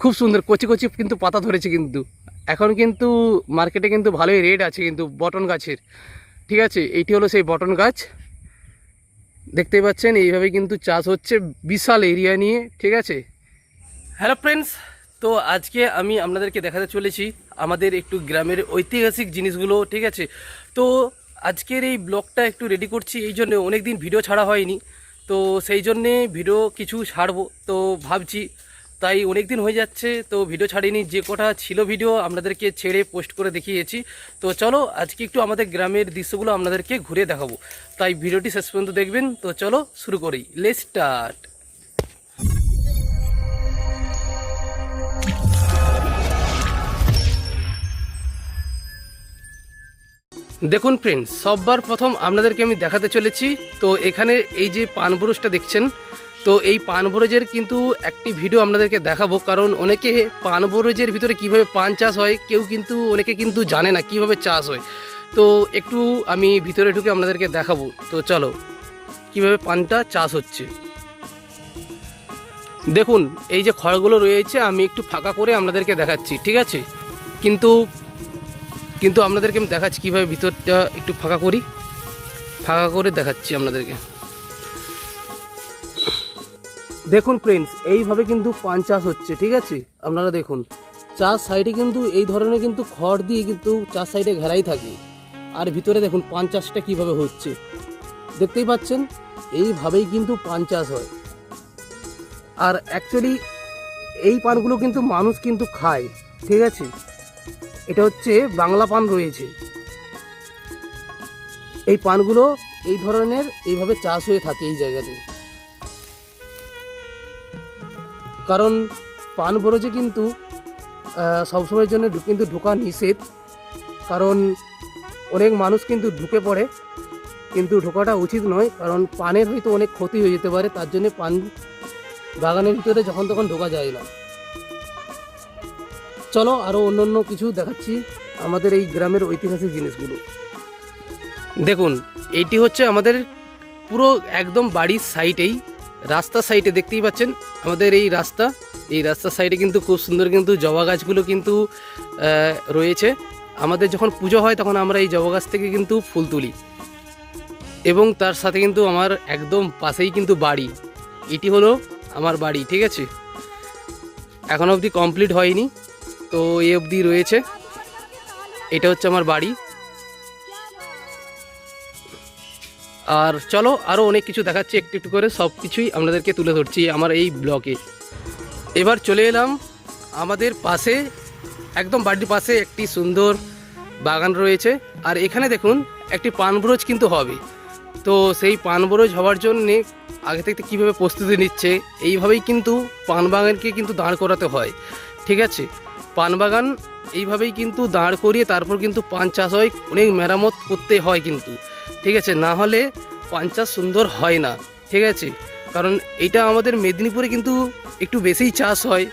খুব সুন্দর, কচি কচি কিন্তু পাতা ধরেছে কিন্তু। এখন কিন্তু মার্কেটে কিন্তু ভালোই রেট আছে কিন্তু বটন গাছের। ঠিক আছে, এইটি হলো সেই বটন গাছ। দেখতেই পাচ্ছেন এইভাবে কিন্তু চাষ হচ্ছে বিশাল এরিয়া নিয়ে, ঠিক আছে? হ্যালো ফ্রেন্ডস তো আজকে আমি আপনাদেরকে দেখাতে চলেছি আমাদের একটু গ্রামের ঐতিহাসিক জিনিসগুলো, ঠিক আছে? তো আজকের এই ব্লগটা একটু রেডি করছি, এই জন্য অনেক দিন ভিডিও ছাড়া হয়নি। তো সেই জন্যে ভিডিও কিছু ছাড়বো। তো ভাবছি তাই অনেক দিন হয়ে যাচ্ছে, তো ভিডিও ছাড়িনি, যে কটা ছিল ভিডিও আপনাদেরকে ছেড়ে পোস্ট করে দেখিয়েছি। তো চলো, আজকে একটু আমাদের গ্রামের দৃশ্যগুলো আপনাদেরকে ঘুরে দেখাবো। তাই ভিডিওটি শেষ পর্যন্ত দেখবেন, তো চলো শুরু করি। লেট স্টার্ট দেখুন ফ্রেন্ডস সববার প্রথম আপনাদেরকে আমি দেখাতে চলেছি। তো এখানে এই যে পানবরজটা দেখছেন তো এই পানবরজের কিন্তু একটি ভিডিও আপনাদেরকে দেখাবো, কারণ অনেকে পানবরজের ভিতরে কীভাবে পান চাষ হয়, কেউ কিন্তু অনেকে কিন্তু জানে না কীভাবে চাষ হয়। তো একটু আমি ভিতরে ঢুকে আপনাদেরকে দেখাবো। তো চলো, কীভাবে পানটা চাষ হচ্ছে। দেখুন, এই যে খড়গুলো রয়েছে, আমি একটু ফাঁকা করে আপনাদেরকে দেখাচ্ছি, ঠিক আছে? কিন্তু কিন্তু আপনাদেরকে আমি দেখাচ্ছি কীভাবে ভিতরটা একটু ফাঁকা করি। ফাঁকা করে দেখাচ্ছি আপনাদেরকে। দেখুন ফ্রেন্ডস এইভাবে কিন্তু পান চাষ হচ্ছে, ঠিক আছে? আপনারা দেখুন চার সাইডে কিন্তু এই ধরনের কিন্তু খড় দিয়ে কিন্তু চার সাইডে ঘেরাই থাকে। আর ভিতরে দেখুন, পান চাষটা কীভাবে হচ্ছে? দেখতেই পাচ্ছেন, এইভাবেই কিন্তু পান চাষ হয়। আর অ্যাকচুয়ালি এই পানগুলো কিন্তু মানুষ কিন্তু খায়, ঠিক আছে? এটা হচ্ছে বাংলা পান রয়েছে। এই পানগুলো এই ধরনের এইভাবে চাষ হয়ে থাকে এই জায়গাতে। কারণ পান বরজে কিন্তু সবসময়ের জন্য কিন্তু ঢোকা নিষেধ। কারণ অনেক মানুষ কিন্তু ঢুকে পড়ে, কিন্তু ঢোকাটা উচিত নয়। কারণ পানের হয়তো অনেক ক্ষতি হয়ে যেতে পারে, তার জন্য পান বাগানের ভিতরে যখন তখন ঢোকা যায় না। চলো আরও অন্য অন্য কিছু দেখাচ্ছি আমাদের এই গ্রামের ঐতিহাসিক জিনিসগুলো। দেখুন, এইটি হচ্ছে আমাদের পুরো একদম বাড়ির সাইডেই রাস্তার সাইডে দেখতেই পাচ্ছেন আমাদের এই রাস্তা। এই রাস্তার সাইডে কিন্তু খুব সুন্দর কিন্তু জবা গাছগুলো কিন্তু রয়েছে। আমাদের যখন পুজো হয় তখন আমরা এই জবা গাছ থেকে কিন্তু ফুল তুলি। এবং তার সাথে কিন্তু আমার একদম পাশেই কিন্তু বাড়ি। এটি হলো আমার বাড়ি, ঠিক আছে? এখন অবধি কমপ্লিট হয়নি। তো এই অবধি রয়েছে। এটা হচ্ছে আমার বাড়ি। আর চলো আরও অনেক কিছু দেখাচ্ছি, একটু একটু করে সব কিছুই আপনাদেরকে তুলে ধরছি আমার এই ব্লগে। এবার চলে এলাম আমাদের পাশে, একদম বাড়ির পাশে একটি সুন্দর বাগান রয়েছে। আর এখানে দেখুন, একটি পানবরজ কিন্তু হবে। তো সেই পানবরজ হওয়ার জন্যে আগে থেকে কীভাবে প্রস্তুতি নিচ্ছে, এইভাবেই কিন্তু পান বাগানকে কিন্তু দাঁড় করাতে হয়। ঠিক আছে? পান বাগান এইভাবেই কিন্তু দাঁড় করিয়ে তারপর কিন্তু পান চাষ হয়, অনেক মেরামত করতে হয় কিন্তু। ঠিক আছে, না হলে পান চাষ সুন্দর হয় না, ঠিক আছে? কারণ এটা আমাদের মেদিনীপুরে কিন্তু একটু বেশিই চাষ হয়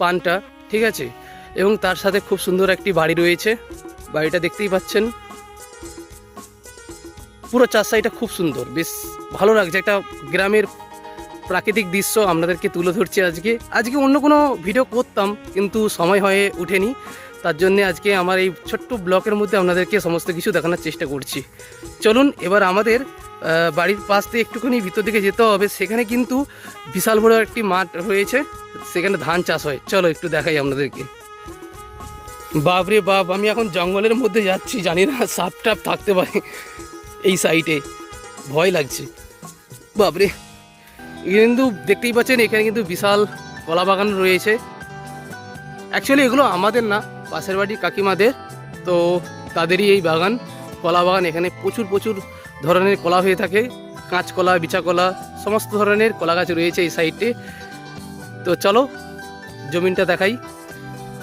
পানটা, ঠিক আছে? এবং তার সাথে খুব সুন্দর একটি বাড়ি রয়েছে, বাড়িটা দেখতেই পাচ্ছেন। পুরো চার সাইডটা খুব সুন্দর, বেশ ভালো লাগছে, একটা গ্রামের প্রাকৃতিক দৃশ্য আপনাদেরকে তুলে ধরছি আজকে। আজকে অন্য কোনো ভিডিও করতাম, কিন্তু সময় হয়ে ওঠেনি। তার জন্যে আজকে আমার এই ছোট্ট ব্লকের মধ্যে আপনাদেরকে সমস্ত কিছু দেখানোর চেষ্টা করছি। চলুন, এবার আমাদের বাড়ির পাশ থেকে একটুখানি ভিতর দিকে যেতে হবে। সেখানে কিন্তু বিশাল বড় একটি মাঠ রয়েছে। সেখানে ধান চাষ হয়। চলো, একটু দেখাই আপনাদেরকে। বাপরে বাপ, আমি এখন জঙ্গলের মধ্যে যাচ্ছি। জানি না, সাপ টাপ থাকতে পারে এই সাইডে ভয় লাগছে। বাপরে কিন্তু দেখতেই পাচ্ছেন, এখানে কিন্তু বিশাল কলা বাগান রয়েছে। অ্যাকচুয়ালি এগুলো আমাদের না। পাশের বাড়ির কাকিমাদের। তো তাদেরই এই বাগান, কলা বাগান। এখানে প্রচুর প্রচুর ধরনের কলা হয়ে থাকে। কাঁচকলা বিচা কলা, সমস্ত ধরনের কলা গাছ রয়েছে এই সাইডে। তো চলো, জমিনটা দেখাই।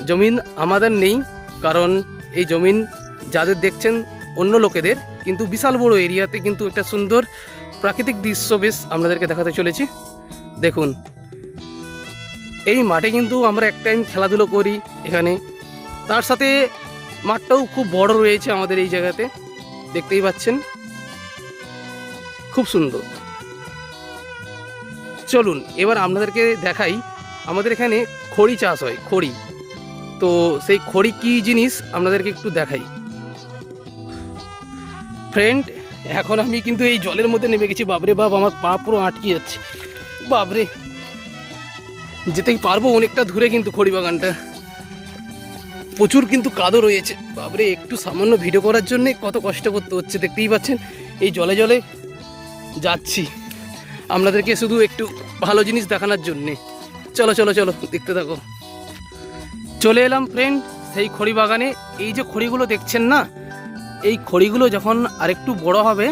জমিন আমাদের নেই, কারণ এই জমিন যাদের দেখছেন অন্য লোকেদের, কিন্তু বিশাল বড় এরিয়াতে কিন্তু একটা সুন্দর প্রাকৃতিক দৃশ্য বেশ আপনাদেরকে দেখাতে চলেছি। দেখুন, এই মাঠে কিন্তু আমরা এক টাইম খেলাধুলো করি। এখানে তার সাথে মাঠটাও খুব বড় রয়েছে আমাদের এই জায়গাতে। দেখতেই পাচ্ছেন। খুব সুন্দর। চলুন, এবার আপনাদেরকে দেখাই আমাদের এখানে খড়ি চাষ হয়, খড়ি। তো সেই খড়ি কি জিনিস আপনাদেরকে একটু দেখাই। ফ্রেন্ড এখন আমি কিন্তু এই জলের মধ্যে নেমে গেছি। বাবরে বাপ, আমার পা পুরো আটকে যাচ্ছে। বাবরে যেতেই পারব অনেকটা দূরে কিন্তু খড়ি বাগানটা। প্রচুর কিন্তু কাদো রয়েছে। বাবরে একটু সামান্য ভিডিও করার জন্য কত কষ্ট করতে হচ্ছে, দেখতেই পাচ্ছেন? এই জলে জলে যাচ্ছি। আপনাদেরকে শুধু একটু ভালো জিনিস দেখানোর জন্যে। চলো চলো চলো, দেখতে থাকো। চলে এলাম ফ্রেন্ড সেই খড়ি বাগানে। এই যে খড়িগুলো দেখছেন না? এই খড়িগুলো যখন আরেকটু বড় হবে,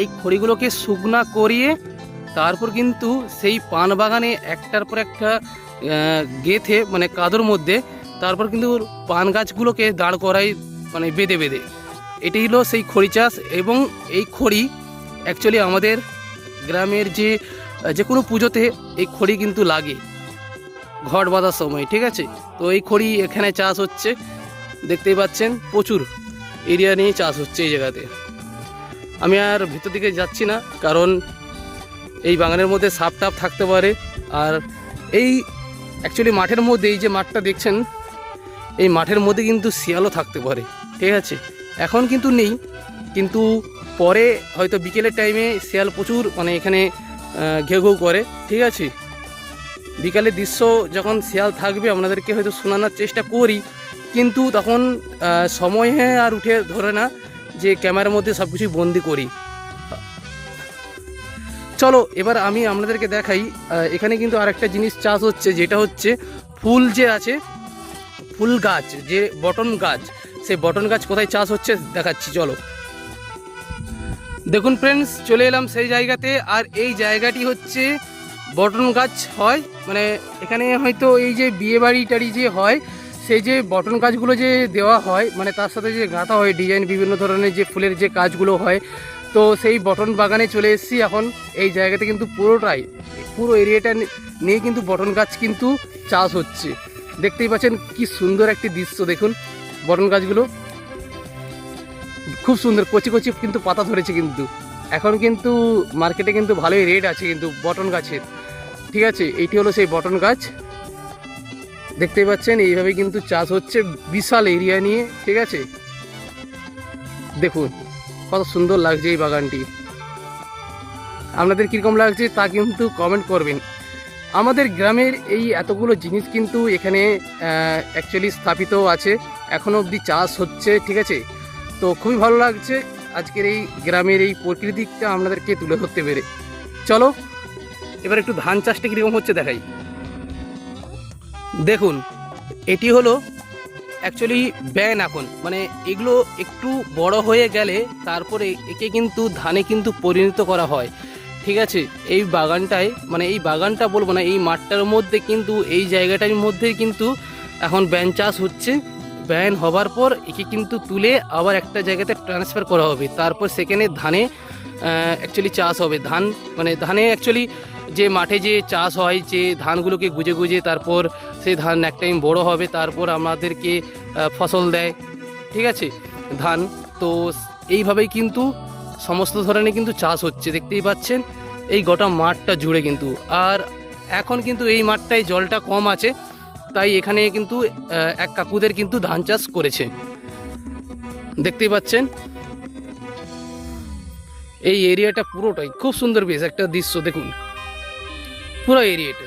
এই খড়িগুলোকে শুকনা করিয়ে তারপর কিন্তু সেই পান বাগানে একটার পর একটা গেথে মানে কাদর মধ্যে তারপর কিন্তু পান গাছগুলোকে দাঁড় করাই মানে বেঁধে বেঁধে। এটি হলো সেই খড়ি চাষ এবং এই খড়ি অ্যাকচুয়ালি আমাদের গ্রামের যে যে কোনো পুজোতে এই খড়ি কিন্তু লাগে। ঘট বাঁধার সময়, ঠিক আছে? তো এই খড়ি এখানে চাষ হচ্ছে, দেখতেই পাচ্ছেন, প্রচুর এরিয়া নিয়ে চাষ হচ্ছে এই জায়গাতে। আমি আর ভিতর দিকে যাচ্ছি না, কারণ এই বাগানের মধ্যে সাপ টাপ থাকতে পারে। আর এই অ্যাকচুয়ালি মাঠের মধ্যে এই যে মাঠটা দেখছেন এই মাঠের মধ্যে কিন্তু শিয়ালও থাকতে পারে, ঠিক আছে? এখন কিন্তু নেই, কিন্তু পরে হয়তো বিকেলের টাইমে শিয়াল প্রচুর মানে এখানে ঘেউ ঘেউ করে, ঠিক আছে? বিকালের দৃশ্য যখন শিয়াল থাকবে, আপনাদেরকে হয়তো শোনানোর চেষ্টা করি, কিন্তু তখন সময় হ্যাঁ আর উঠে ধরে না যে ক্যামেরার মধ্যে সব কিছুই বন্দি করি। চলো, এবার আমি আপনাদেরকে দেখাই এখানে কিন্তু আরেকটা জিনিস চাষ হচ্ছে, যেটা হচ্ছে ফুল যে আছে ফুল গাছ, যে বটন গাছ, সেই বটন গাছ কোথায় চাষ হচ্ছে দেখাচ্ছি, চলো। দেখুন ফ্রেন্ডস চলে এলাম সেই জায়গাতে, আর এই জায়গাটি হচ্ছে বটন গাছ হয় মানে এখানে হয়তো এই যে বিয়ে বাড়ি টাড়ি যে হয়, সেই যে বটন গাছগুলো যে দেওয়া হয় মানে তার সাথে যে গাঁথা হয় ডিজাইন বিভিন্ন ধরনের যে ফুলের যে কাজগুলো হয়, তো সেই বটন বাগানে চলে এসেছি এখন, এই জায়গাতে কিন্তু পুরোটাই, পুরো এরিয়াটা নিয়ে কিন্তু বটন গাছ কিন্তু চাষ হচ্ছে। দেখতেই পাচ্ছেন কি সুন্দর একটি দৃশ্য, দেখুন বটন গাছগুলো। খুব সুন্দর, কচি কচি কিন্তু পাতা ধরেছে কিন্তু। এখন কিন্তু মার্কেটে কিন্তু ভালোই রেট আছে কিন্তু বটন গাছের। ঠিক আছে, এইটি হলো সেই বটন গাছ। দেখতেই পাচ্ছেন, এইভাবে কিন্তু চাষ হচ্ছে বিশাল এরিয়া নিয়ে, ঠিক আছে? দেখুন, কত সুন্দর লাগছে এই বাগানটি। আপনাদের কীরকম লাগছে তা কিন্তু কমেন্ট করবেন। আমাদের গ্রামের এই এতগুলো জিনিস কিন্তু এখানে অ্যাকচুয়ালি স্থাপিত আছে। এখনও অবধি চাষ হচ্ছে, ঠিক আছে? তো খুবই ভালো লাগছে আজকের এই গ্রামের এই প্রকৃতিটা আপনাদেরকে তুলে ধরতে পেরে। চলো, এবার একটু ধান চাষটা কীরকম হচ্ছে দেখাই। দেখুন, এটি হলো অ্যাকচুয়ালি ব্যান এখন। মানে এগুলো একটু বড় হয়ে গেলে তারপরে একে কিন্তু ধানে কিন্তু পরিণত করা হয়। ঠিক আছে, এই বাগানটায় মানে এই বাগানটা বলব না, এই মাঠটার মধ্যে কিন্তু, এই জায়গাটার মধ্যে কিন্তু এখন ব্যান চাষ হচ্ছে। ব্যান হবার পর একে কিন্তু তুলে আবার একটা জায়গাতে ট্রান্সফার করা হবে। তারপর সেখানে ধানে অ্যাকচুয়ালি চাষ হবে। ধান মানে ধানে অ্যাকচুয়ালি যে মাঠে যে চাষ হয়, যে ধানগুলোকে গুজে গুজে তারপর সেই ধান এক টাইম বড় হবে, তারপর আমাদেরকে ফসল দেয়। ঠিক আছে, ধান, তো এইভাবেই কিন্তু সমস্ত ধরনের কিন্তু চাষ হচ্ছে, দেখতেই পাচ্ছেন। এই গোটা মাঠটা জুড়ে কিন্তু। আর এখন কিন্তু এই মাঠটায় জলটা কম আছে, তাই এখানে কিন্তু এক কাকুদের কিন্তু ধান চাষ করেছে। দেখতেই পাচ্ছেন? এই এরিয়াটা পুরোটাই, খুব সুন্দর বেশ একটা দৃশ্য, দেখুন। পুরো এরিয়াটা।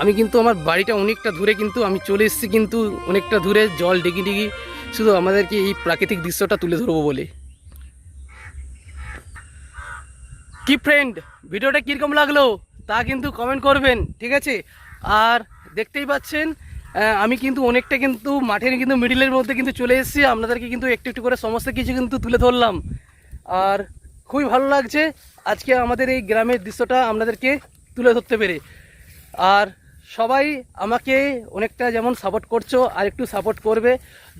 আমি কিন্তু আমার বাড়িটা অনেকটা দূরে কিন্তু, আমি চলে এসেছি কিন্তু অনেকটা দূরে, জল ডিগি ডিগি, শুধু আমাদেরকে এই প্রাকৃতিক দৃশ্যটা তুলে ধরবো বলে। কি ফ্রেন্ড ভিডিওটা কীরকম লাগল তা কিন্তু কমেন্ট করবেন, ঠিক আছে? আর দেখতেই পাচ্ছেন আমি কিন্তু অনেকটা কিন্তু মাঠের কিন্তু মিডিলের মধ্যে কিন্তু চলে এসেছি, আপনাদেরকে কিন্তু একটু একটু করে সমস্ত কিছু কিন্তু তুলে ধরলাম। আর খুবই ভালো লাগছে আজকে আমাদের এই গ্রামের দৃশ্যটা আপনাদেরকে তুলে ধরতে পেরে। আর সবাই আমাকে অনেকটা যেমন সাপোর্ট করছ আর একটু সাপোর্ট করবে,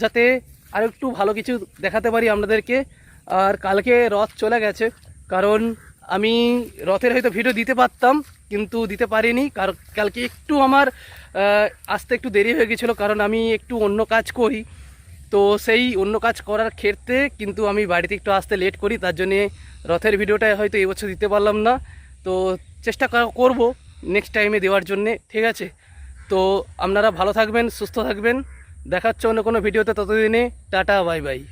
যাতে আর একটু ভালো কিছু দেখাতে পারি আপনাদেরকে। আর কালকে রথ চলে গেছে, কারণ আমি রথের হয়তো ভিডিও দিতে পারতাম, কিন্তু দিতে পারিনি। কারণ কালকে একটু আমার আসতে একটু দেরি হয়ে গেছিল, কারণ আমি একটু অন্য কাজ করি। তো সেই অন্য কাজ করার ক্ষেত্রে কিন্তু আমি বাড়িতে একটু আসতে লেট করি, তার জন্যে রথের ভিডিওটা হয়তো এবছর দিতে পারলাম না। তো চেষ্টা করা- করব নেক্সট টাইমে দেওয়ার জন্যে, ঠিক আছে? তো আপনারা ভালো থাকবেন, সুস্থ থাকবেন। দেখাচ্ছে অন্য কোনো ভিডিওতে, ততদিনে টাটা বাই বাই